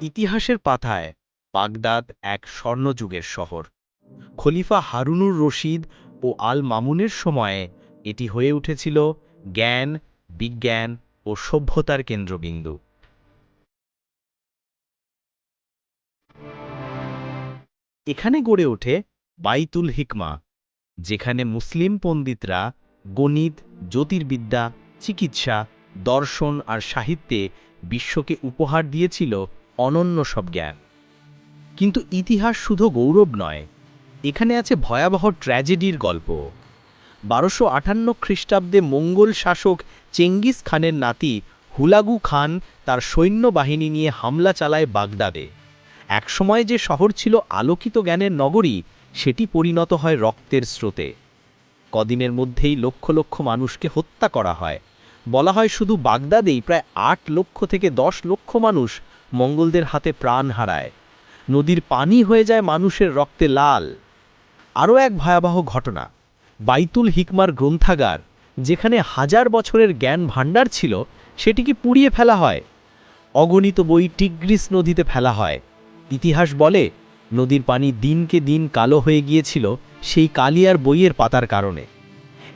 ইতিহাসের পাথায় বাগদাদ এক স্বর্ণযুগের শহর। খলিফা হারুনুর রশিদ ও আল মামুনের সময়ে এটি হয়ে উঠেছিল জ্ঞান, বিজ্ঞান ও সভ্যতার কেন্দ্রবিন্দু। এখানে গড়ে ওঠে বাইতুল হিকমা, যেখানে মুসলিম পণ্ডিতরা গণিত, জ্যোতির্বিদ্যা, চিকিৎসা, দর্শন আর সাহিত্যে বিশ্বকে উপহার দিয়েছিল অনন্য সব জ্ঞান। কিন্তু ইতিহাস শুধু গৌরব নয়, এখানে আছে ভয়াবহ ট্র্যাজেডির গল্প। বারোশো আটান্ন খ্রিস্টাব্দে মঙ্গল শাসক চেঙ্গিস খানের নাতি হুলাগু খান তার সৈন্যবাহিনী নিয়ে হামলা চালায় বাগদাদে। একসময় যে শহর ছিল আলোকিত জ্ঞানের নগরী, সেটি পরিণত হয় রক্তের স্রোতে। কদিনের মধ্যেই লক্ষ লক্ষ মানুষকে হত্যা করা হয়। বলা হয় শুধু বাগদাদেই প্রায় আট লক্ষ থেকে দশ লক্ষ মানুষ মঙ্গলদের হাতে প্রাণ হারায়। নদীর পানি হয়ে যায় মানুষের রক্তে লাল। আরও এক ভয়াবহ ঘটনা, বাইতুল হিকমার গ্রন্থাগার, যেখানে হাজার বছরের জ্ঞান ভাণ্ডার ছিল, সেটিকে পুড়িয়ে ফেলা হয়। অগণিত বই টিগ্রিস নদীতে ফেলা হয়। ইতিহাস বলে, নদীর পানি দিনকে দিন কালো হয়ে গিয়েছিল সেই কালিয়ার বইয়ের পাতার কারণে।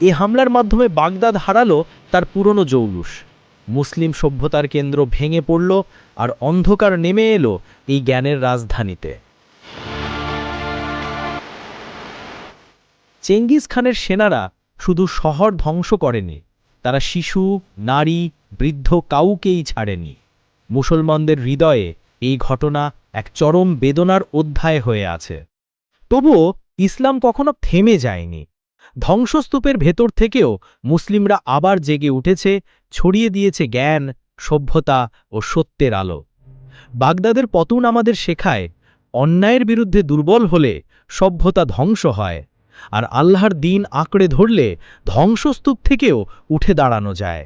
এ হামলার মাধ্যমে বাগদাদ হারালো তার পুরনো জৌলুস। মুসলিম সভ্যতার কেন্দ্র ভেঙে পড়ল আর অন্ধকার নেমে এলো এই জ্ঞানের রাজধানীতে। চেঙ্গিস খানের সেনারা শুধু শহর ধ্বংস করেনি, তারা শিশু, নারী, বৃদ্ধ কাউকেই ছাড়েনি। মুসলমানদের হৃদয়ে এই ঘটনা এক চরম বেদনার অধ্যায় হয়ে আছে। তবুও ইসলাম কখনো থেমে যায়নি। ধ্বংসস্তূপের ভেতর থেকেও মুসলিমরা আবার জেগে উঠেছে, ছড়িয়ে দিয়েছে জ্ঞান, সভ্যতা ও সত্যের আলো। বাগদাদের পতন আমাদের শেখায়, অন্যায়ের বিরুদ্ধে দুর্বল হলে সভ্যতা ধ্বংস হয়, আর আল্লাহর দিন আঁকড়ে ধরলে ধ্বংসস্তূপ থেকেও উঠে দাঁড়ানো যায়।